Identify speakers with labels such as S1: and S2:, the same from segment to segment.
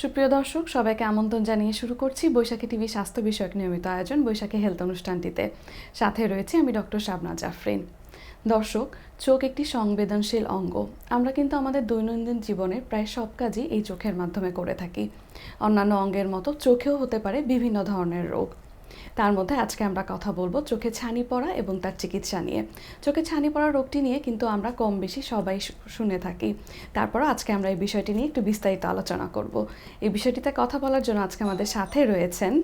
S1: সুপ্রিয় দর্শক, সবাইকে আমন্ত্রণ জানিয়ে শুরু করছি বৈশাখী টিভি স্বাস্থ্য বিষয়ক নিয়মিত আয়োজন বৈশাখী হেলথ অনুষ্ঠানটিতে। সাথে রয়েছে আমি ডক্টর শাবনা জাফরিন। দর্শক, চোখ একটি সংবেদনশীল অঙ্গ। আমরা কিন্তু আমাদের দৈনন্দিন জীবনের প্রায় সব কাজই এই চোখের মাধ্যমে করে থাকি। অন্যান্য অঙ্গের মতো চোখেও হতে পারে বিভিন্ন ধরনের রোগ। তার মধ্যে আজকে আমরা কথা বলব চোখে ছানি পড়া এবং তার চিকিৎসা নিয়ে। চোখে ছানি পড়া রোগটি নিয়ে কিন্তু আমরা কম বেশি সবাই শুনে থাকি। তারপর আজকে আমরা এই বিষয়টি নিয়ে একটু বিস্তারিত আলোচনা করব। এই বিষয়টিতে কথা বলার জন্য আজকে আমাদের সাথে রয়েছেন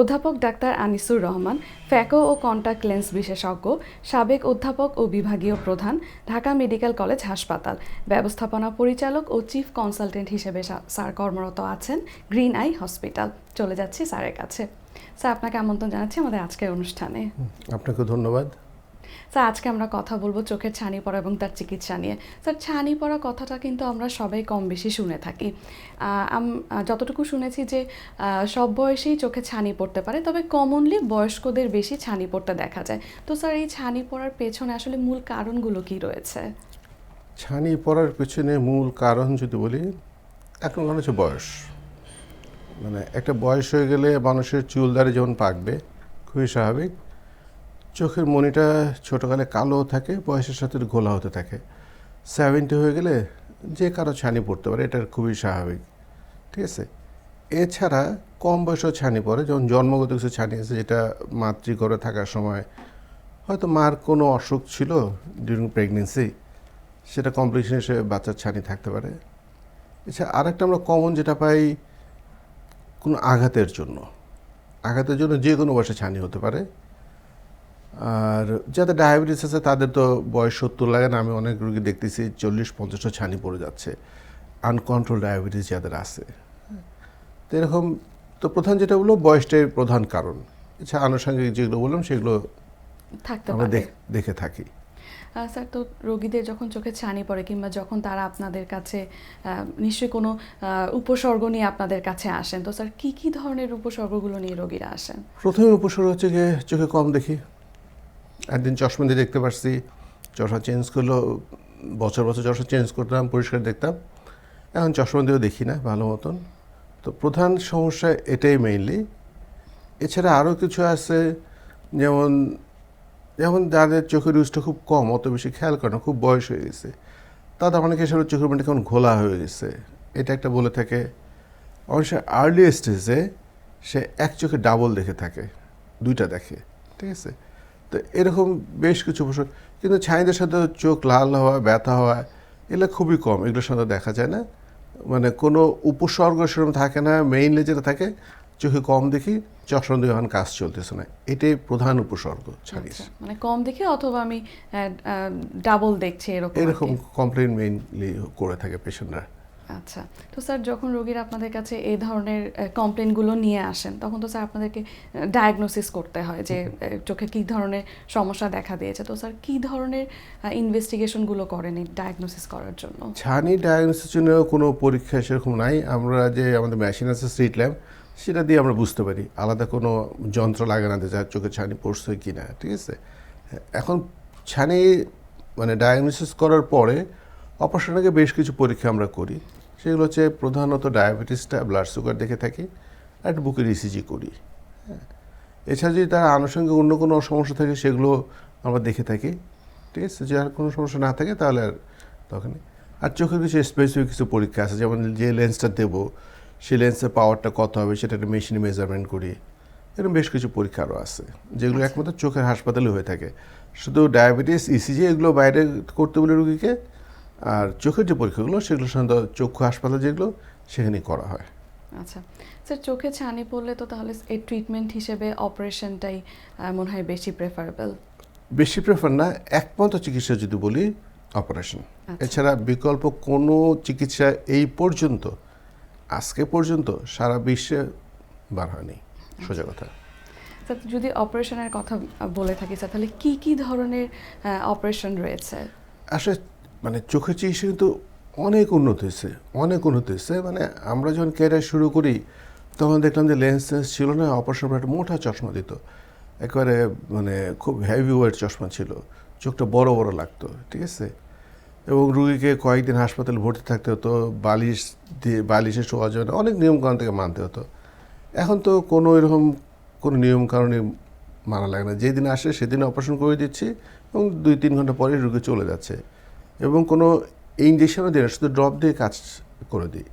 S1: অধ্যাপক ডাক্তার আনিসুর রহমান, ফ্যাকো ও কন্টাক্ট লেন্স বিশেষজ্ঞ, সাবেক অধ্যাপক ও বিভাগীয় প্রধান, ঢাকা মেডিকেল কলেজ হাসপাতাল, ব্যবস্থাপনা পরিচালক ও চিফ কনসালটেন্ট হিসেবে স্যার কর্মরত আছেন গ্রিন আই হসপিটাল। চলে যাচ্ছি স্যারের কাছে। স্যার আপনাকে আমন্ত্রণ জানাচ্ছি আমাদের আজকের অনুষ্ঠানে।
S2: আপনাকে ধন্যবাদ।
S1: স্যার আজকে আমরা কথা বলব চোখের ছানি পড়া এবং তার চিকিৎসা নিয়ে। স্যার ছানি পড়া কথাটা কিন্তু আমরা সবাই কম বেশি শুনে থাকি। যতটুকু শুনেছি যে সব বয়সেই চোখে ছানি পড়তে পারে তবে কমনলি বয়স্কদের বেশি ছানি পড়তে দেখা যায়। তো স্যার এই ছানি পড়ার পেছনে আসলে মূল কারণগুলো কি রয়েছে?
S2: ছানি পড়ার পেছনে মূল কারণ যদি বলি এখন হচ্ছে বয়স। মানে একটা বয়স হয়ে গেলে মানুষের চুল যেমন পাকবে, খুবই স্বাভাবিক। চোখের মনিটা ছোটোকালে কালো থাকে, বয়সের সাথে ঘোলা হতে থাকে। সেভেন্টি হয়ে গেলে যে কারও ছানি পড়তে পারে, এটা খুবই স্বাভাবিক। ঠিক আছে? এছাড়া কম বয়সেও ছানি পড়ে, যেমন জন্মগত কিছু ছানি আছে, যেটা মাতৃগর্ভে থাকার সময় হয়তো মার কোনো অসুখ ছিল ডিউরিং প্রেগনেন্সি সেটা কমপ্লিকেশন হিসেবে বাচ্চার ছানি থাকতে পারে। এছাড়া আরেকটা আমরা কমন যেটা পাই কোনো আঘাতের জন্য। আঘাতের জন্য যে কোনো বয়সে ছানি হতে পারে। আর যাদের ডায়াবেটিস আছে তাদের তো বয়স সত্তর লাগে না। আমি অনেক রোগী দেখতেছি চল্লিশ পঞ্চাশটা ছানি পড়ে যাচ্ছে। আনকন্ট্রোল ডায়াবেটিস যাদের আছে। তো এরকম তো প্রধান যেটা বলল বয়সটাই প্রধান কারণ। এছাড়া আনুষঙ্গিক যেগুলো বললাম সেগুলো
S1: থাকতে
S2: আমরা দেখে থাকি।
S1: স্যার, তো রোগীদের যখন চোখে ছানি পড়ে কিংবা যখন তারা আপনাদের কাছে নিশ্চয়ই কোনো উপসর্গ নিয়ে আপনাদের কাছে আসেন, তো স্যার, কী কী ধরনের উপসর্গগুলো নিয়ে রোগীরা আসেন?
S2: প্রথমে উপসর্গ হচ্ছে গিয়ে চোখে কম দেখি। একদিন চশমা দিয়ে দেখতে পারছি, চশমা চেঞ্জ করল, বছর বছর চশমা চেঞ্জ করতাম, পরিষ্কার দেখতাম। এখন চশমা দিয়েও দেখি না, ভালো মতন। তো প্রধান সমস্যা এটাই মেইনলি এছাড়া আরও কিছু আছে, যেমন যেমন যাদের চোখের ইউজটা খুব কম, অত বেশি খেয়াল করে না, খুব বয়স হয়ে গেছে, তাদের অনেকে সেটা চোখের মধ্যে কেমন ঘোলা হয়ে গেছে। এটা একটা বলে থাকে অবশ্যই আর্লি স্টেজে সে এক চোখে ডাবল দেখে থাকে, দুইটা দেখে, ঠিক আছে? তো এরকম বেশ কিছু উপসর্গ, কিন্তু ছাইদের সাথে চোখ লাল হওয়া, ব্যথা হওয়া, এগুলো খুবই কম, এগুলোর সাথে দেখা যায় না। মানে কোনো উপসর্গ সেরকম থাকে না মেইনলি যেটা থাকে চোখে কম দেখি চশমা দিয়ে এখন কাজ চলতেছে না। এটাই প্রধান উপসর্গ ছাড়িস।
S1: আচ্ছা, মানে কম দেখে অথবা আমি ডাবল দেখছি এরকম
S2: এরকম কমপ্লেন মেইনলি করে থাকে পেশেন্টরা
S1: আচ্ছা তো স্যার যখন রোগীরা আপনাদের কাছে এই ধরনের কমপ্লেনগুলো নিয়ে আসেন তখন তো স্যার আপনাদেরকে ডায়াগনোসিস করতে হয় যে চোখে কী ধরনের সমস্যা দেখা দিয়েছে। তো স্যার কী ধরনের ইনভেস্টিগেশনগুলো করেন এই ডায়াগনোসিস করার জন্য?
S2: ছানি ডায়াগনোসিসের জন্য কোনো পরীক্ষা সেরকম নাই। আমরা যে আমাদের মেশিন আছে স্ট্রিট ল্যাম্প সেটা দিয়ে আমরা বুঝতে পারি। আলাদা কোনো যন্ত্র লাগে না যে যার চোখে ছানি পড়ছে কি না ঠিক আছে? এখন ছানি মানে ডায়াগনোসিস করার পরে অপারেশন আগে বেশ কিছু পরীক্ষা আমরা করি। সেগুলো হচ্ছে প্রধানত ডায়াবেটিসটা ব্লাড সুগার দেখে থাকি, আর বুকের ইসিজি করি। হ্যাঁ। এছাড়া যদি তার আনুষঙ্গিক অন্য কোনো সমস্যা থাকে, সেগুলো আমরা দেখে থাকি, ঠিক আছে? যদি আর কোনো সমস্যা না থাকে, তাহলে আর তখনই আর চোখের কিছু স্পেসিফিক কিছু পরীক্ষা আছে, যেমন যে লেন্সটা দেবো সেই লেন্সের পাওয়ারটা কত হবে সেটা একটা মেশিনে মেজারমেন্ট করি। এরকম বেশ কিছু পরীক্ষা আরও আছে যেগুলো একমাত্র চোখের হাসপাতালে হয়ে থাকে। শুধু ডায়াবেটিস ইসিজি এগুলো বাইরে করতে বলে রুগীকে আর চোখের যে পরীক্ষাগুলো সেগুলো সাধারণত চক্ষু হাসপাতাল যেগুলো সেখানেই করা হয়।
S1: আচ্ছা। স্যার চোখে ছানি পড়লে তো তাহলে এর ট্রিটমেন্ট হিসেবে অপারেশনটাই মনে হয় বেশি প্রেফারেবল
S2: বেশি প্রেফার না একমাত্র চিকিৎসা যদি বলি অপারেশন
S1: আচ্ছা।
S2: এছাড়া বিকল্প কোনো চিকিৎসা এই পর্যন্ত আজকে পর্যন্ত সারা বিশ্বে বার হয়নি। সোজা কথা।
S1: স্যার যদি অপারেশনের কথা বলে থাকি স্যার তাহলে কি কি ধরনের অপারেশন রয়েছে?
S2: আসলে মানে চোখের চিকিৎসা কিন্তু অনেক উন্নত হয়েছে অনেক উন্নত হয়েছে। মানে আমরা যখন ক্যারিয়ার শুরু করি তখন দেখলাম যে লেন্স টেন্স ছিল না অপারেশন পর একটা মোটা চশমা দিত। একেবারে মানে খুব হেভি ওয়েট চশমা ছিল। চোখটা বড় বড় লাগতো ঠিক আছে? এবং রুগীকে কয়েকদিন হাসপাতালে ভর্তি থাকতে হতো বালিশ দিয়ে বালিশে শোয়া যাবে না অনেক নিয়মকানুন থেকে মানতে হতো। এখন তো কোনো এরকম কোনো নিয়ম কারণে মানা লাগে না। যেদিন আসে সেদিন অপারেশন করে দিচ্ছি এবং দুই তিন ঘণ্টা পরে রুগী চলে যাচ্ছে। এবং কোনো ইঞ্জেকশনও দিই না শুধু ড্রপ দিয়ে কাজ করে দিই।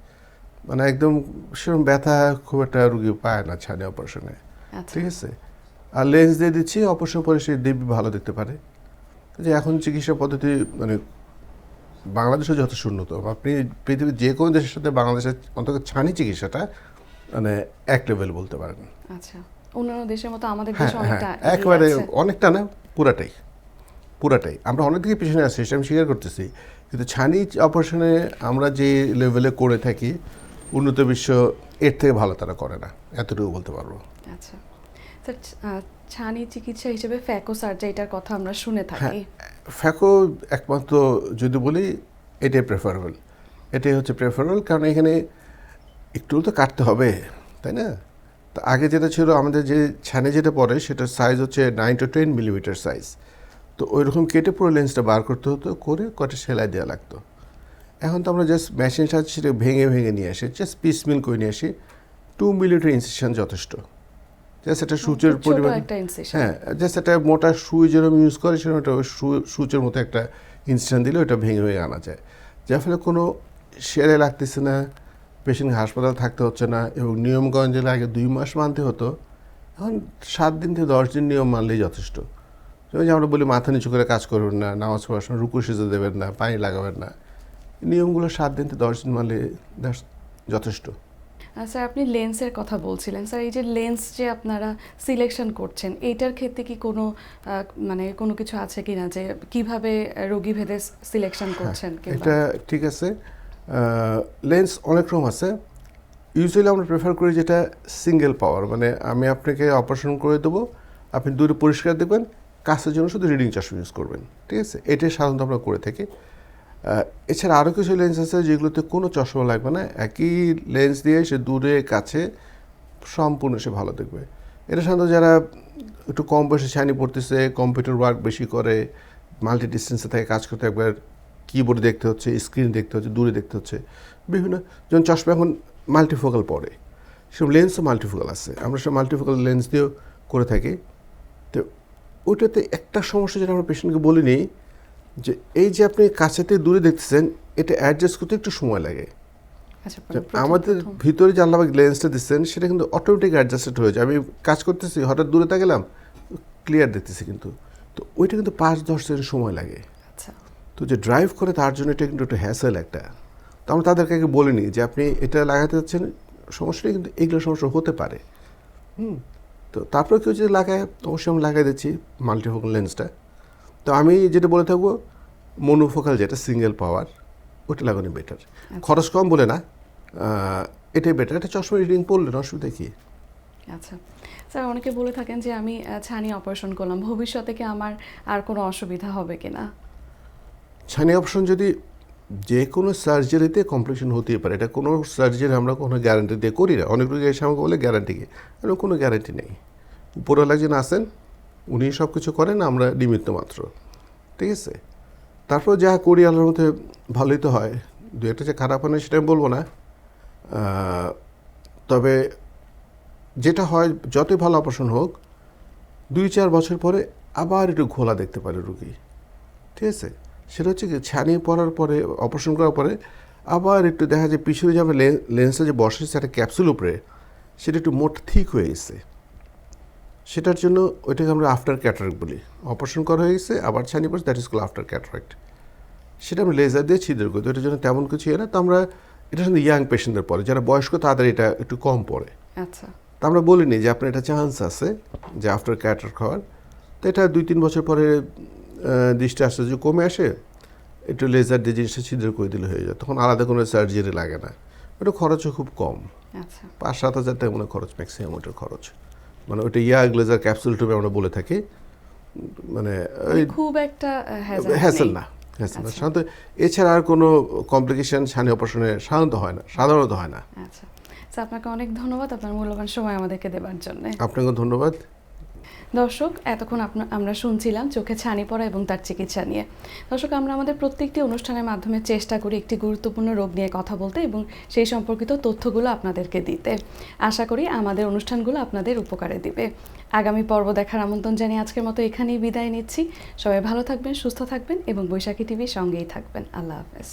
S2: মানে একদম সেরকম ব্যথা খুব একটা রুগী পায় না ছানি অপারেশনে
S1: আচ্ছা।
S2: ঠিক আছে? আর লেন্স দিয়ে দিচ্ছি অপারেশন পরে সে দিব্যি ভালো দেখতে পারে। যে এখন চিকিৎসা পদ্ধতি মানে বাংলাদেশে যথেষ্ট উন্নত। আপনি পৃথিবীর যে কোনো দেশের সাথে বাংলাদেশের অন্তত ছানি চিকিৎসাটা মানে এক লেভেল বলতে পারেন।
S1: আচ্ছা অন্যান্য দেশের মতো আমাদের
S2: হ্যাঁ
S1: দেশে
S2: হ্যাঁ
S1: অনেকটা
S2: একেবারে অনেকটা না পুরাটাই পুরাটাই। আমরা অনেক দিকে পিছনে আছি সেটা আমি স্বীকার করতেছি। কিন্তু ছানি অপারেশনে আমরা যে লেভেলে করে থাকি উন্নত বিশ্ব এর থেকে ভালো তারা করে না এতটুকু বলতে পারব।
S1: আচ্ছা। স্যার ছানি চিকিৎসা হিসেবে ফ্যাকো সার্জারিটার কথা আমরা শুনে থাকি।
S2: ফ্যাকো একমাত্র যদি বলি এটাই প্রেফারেবল এটাই হচ্ছে প্রেফারেবল কারণ এখানে একটু তো কাটতে হবে তাই না? তো আগে যেটা ছিল আমাদের যে ছানে যেটা পড়ে সেটার সাইজ হচ্ছে nine to ten millimetre size তো ওই রকম কেটে পুরো লেন্সটা বার করতে হতো করে কটা সেলাই দেওয়া লাগতো। এখন তো আমরা জাস্ট মেশিন সাহায্যে সেটা ভেঙে ভেঙে নিয়ে আসি জাস্ট পিস মিল করে নিয়ে আসি। টু মিলিমিটার ইনসেকশন যথেষ্ট। জাস্ট একটা সূচের পরিমাণ হ্যাঁ জাস্ট একটা মোটা সুই যেরকম ইউজ করে সেরকম একটা সু- সুচের মতো একটা ইনস্ট্যান্ট দিলে ওটা ভেঙে ভেঙে আনা যায়। যার ফলে কোনো সেরে লাগতেছে না পেশেন্ট হাসপাতাল থাকতে হচ্ছে না এবং যেটা আগে দুই মাস মানতে হতো এখন সাত দিন থেকে দশ দিন নিয়ম মানলেই যথেষ্ট। যেমন আমরা বলি মাথা নিচু করে কাজ করবেন না নামাজ পড়ার সময় রুকু সেজে দেবেন না পানি লাগাবেন না। নিয়মগুলো সাত দিন থেকে দশ দিন মানলে যথেষ্ট।
S1: স্যার আপনি লেন্সের কথা বলছিলেন। স্যার এই যে লেন্স যে আপনারা সিলেকশন করছেন এইটার ক্ষেত্রে কি কোনো মানে কোনো কিছু আছে কি না যে কীভাবে রোগী ভেদে সিলেকশন করছেন
S2: এটা ঠিক আছে। লেন্স অনেক রকম আছে। ইউজুয়ালি আমরা প্রেফার করি যেটা সিঙ্গেল পাওয়ার মানে আমি আপনাকে অপারেশন করে দেবো আপনি দূরে পরিষ্কার দেখবেন কাছের জন্য শুধু রিডিং চশমা ইউজ করবেন। ঠিক আছে? এটাই সাধারণত আমরা করে থাকি। এছাড়া আরও কিছু লেন্স আছে যেগুলোতে কোনো চশমা লাগবে না, একই লেন্স দিয়ে সে দূরে, কাছে সম্পূর্ণ সে ভালো দেখবে। এটা সাধারণত যারা একটু কম বয়সে ছানি পড়তেছে কম্পিউটার ওয়ার্ক বেশি করে মাল্টি ডিস্টেন্সে থেকে কাজ করতে একবার কিবোর্ড দেখতে হচ্ছে স্ক্রিন দেখতে হচ্ছে, দূরে দেখতে হচ্ছে। বিভিন্ন, যেমন চশমা এখন মাল্টিফোকাল পড়ে সেরকম লেন্সও মাল্টিফোকাল আছে। আমরা সব মাল্টিফোকাল লেন্স দিয়েও করে থাকি। তো ওইটাতে একটা সমস্যা যেটা আমরা পেশেন্টকে বলিনি যে এই যে আপনি কাছেতে দূরে দেখতেছেন এটা অ্যাডজাস্ট করতে একটু সময় লাগে।
S1: আচ্ছা
S2: আমাদের ভিতরে যে আল্লাহ লেন্সটা দিচ্ছেন সেটা কিন্তু অটোমেটিক অ্যাডজাস্টেড হয়ে যায়। আমি কাজ করতেছি হঠাৎ দূরে গেলাম ক্লিয়ার দেখতেছি কিন্তু। তো ওইটা কিন্তু পাঁচ দশ সেকেন্ড সময় লাগে।
S1: আচ্ছা।
S2: তো যে ড্রাইভ করে তার জন্য এটা কিন্তু একটু হ্যাসেল একটা। তো আমরা তাদেরকে আগে বলিনি যে আপনি এটা লাগাতে যাচ্ছেন সমস্যা নেই কিন্তু এগুলো সমস্যা হতে পারে। হুম তো তারপরে কেউ যদি লাগায় অবশ্যই আমি লাগাই দিচ্ছি মাল্টিফোকাল লেন্সটা তো আমি যেটা বলে থাকব মনোফোকাল যেটা সিঙ্গেল পাওয়ার ওটা লাগানো বেটার খরচ কম বলে না এটাই বেটার এটা চশমা রিডিং পড়লেন অসুবিধা কি?
S1: আচ্ছা। স্যার অনেকে বলে থাকেন যে আমি ছানি অপারেশন করলাম ভবিষ্যতে কি আমার আর কোনো অসুবিধা হবে কিনা
S2: ছানি অপশন যদি যে কোনো সার্জারিতে কমপ্লিকেশন হতেই পারে এটা কোনো সার্জারি আমরা কোনো গ্যারান্টি দিয়ে করি না। অনেক রোগী এসে আমাকে বলে গ্যারান্টি কি? কোনো গ্যারান্টি নেই। উপরওয়ালা একজন আসেন উনি সব কিছু করেন, আমরা নিমিত্ত মাত্র। ঠিক আছে? তারপর যা করি, আল্লাহর মধ্যে ভালোই তো হয়। দু একটা যে খারাপ হয় না, সেটা আমি বলব না। তবে যেটা হয়, যতই ভালো অপারেশন হোক, দুই চার বছর পরে আবার একটু ঘোলা দেখতে পারে রুগী। ঠিক আছে? সেটা হচ্ছে কি, ছানিয়ে পড়ার পরে অপারেশন করার পরে আবার একটু দেখা যায় পিছনে যাবে লেন্সটা যে বসেছে একটা ক্যাপসুল উপরে, সেটা একটু মোট ঠিক হয়ে গেছে। সেটার জন্য ওইটাকে আমরা আফটার ক্যাটারাক্ট বলি। অপারেশন করা হয়ে গেছে আবার ছানি পড়ছে that is call after cataract সেটা আমরা লেজার দিয়ে ছিদ্র করি তো এটার জন্য তেমন কিছু ইয়ে না তো আমরা এটা শুধু ইয়াং পেশেন্টদের পরে যারা বয়স্ক তাদের এটা একটু কম পড়ে।
S1: আচ্ছা।
S2: তা আমরা বলিনি যে আপনার এটা চান্স আছে যে আফটার ক্যাটার খাওয়ার তো এটা দুই তিন বছর পরে দৃষ্টি আসতে যদি কমে আসে একটু লেজার দিয়ে জিনিসটা ছিদ্র করে দিলে হয়ে যায় তখন আলাদা কোনো সার্জারি লাগে না। ওটা খরচও খুব কম।
S1: আচ্ছা।
S2: পাঁচ সাত হাজার টাকা মনে খরচ ম্যাক্সিমাম ওটার খরচ। মানে ওইটা ইয়াগ গ্লেজার ক্যাপসুল টুবে আমরা বলে থাকি। মানে ওই
S1: খুব একটা
S2: হ্যাসেল না হ্যাসেল না।
S1: আচ্ছা।
S2: সাধারণত এছাড়া আর কোনো কমপ্লিকেশন ছানি অপারেশনে সাধারণত হয় না সাধারণত হয় না।
S1: আচ্ছা। আপনাকে অনেক ধন্যবাদ। আপনার মূল্যবান সময় আমাদেরকে দেওয়ার জন্য।
S2: আপনাকে ধন্যবাদ।
S1: দর্শক, এতক্ষণ আমরা শুনছিলাম চোখে ছানি পড়া এবং তার চিকিৎসা নিয়ে। দর্শক, আমরা আমাদের প্রত্যেকটি অনুষ্ঠানের মাধ্যমে চেষ্টা করি একটি গুরুত্বপূর্ণ রোগ নিয়ে কথা বলতে এবং সেই সম্পর্কিত তথ্যগুলো আপনাদেরকে দিতে। আশা করি আমাদের অনুষ্ঠানগুলো আপনাদের উপকারে দিবে। আগামী পর্ব দেখার আমন্ত্রণ জানিয়ে আজকের মতো এখানেই বিদায় নিচ্ছি। সবাই ভালো থাকবেন, সুস্থ থাকবেন এবং বৈশাখী টিভির সঙ্গেই থাকবেন। আল্লাহ হাফেজ।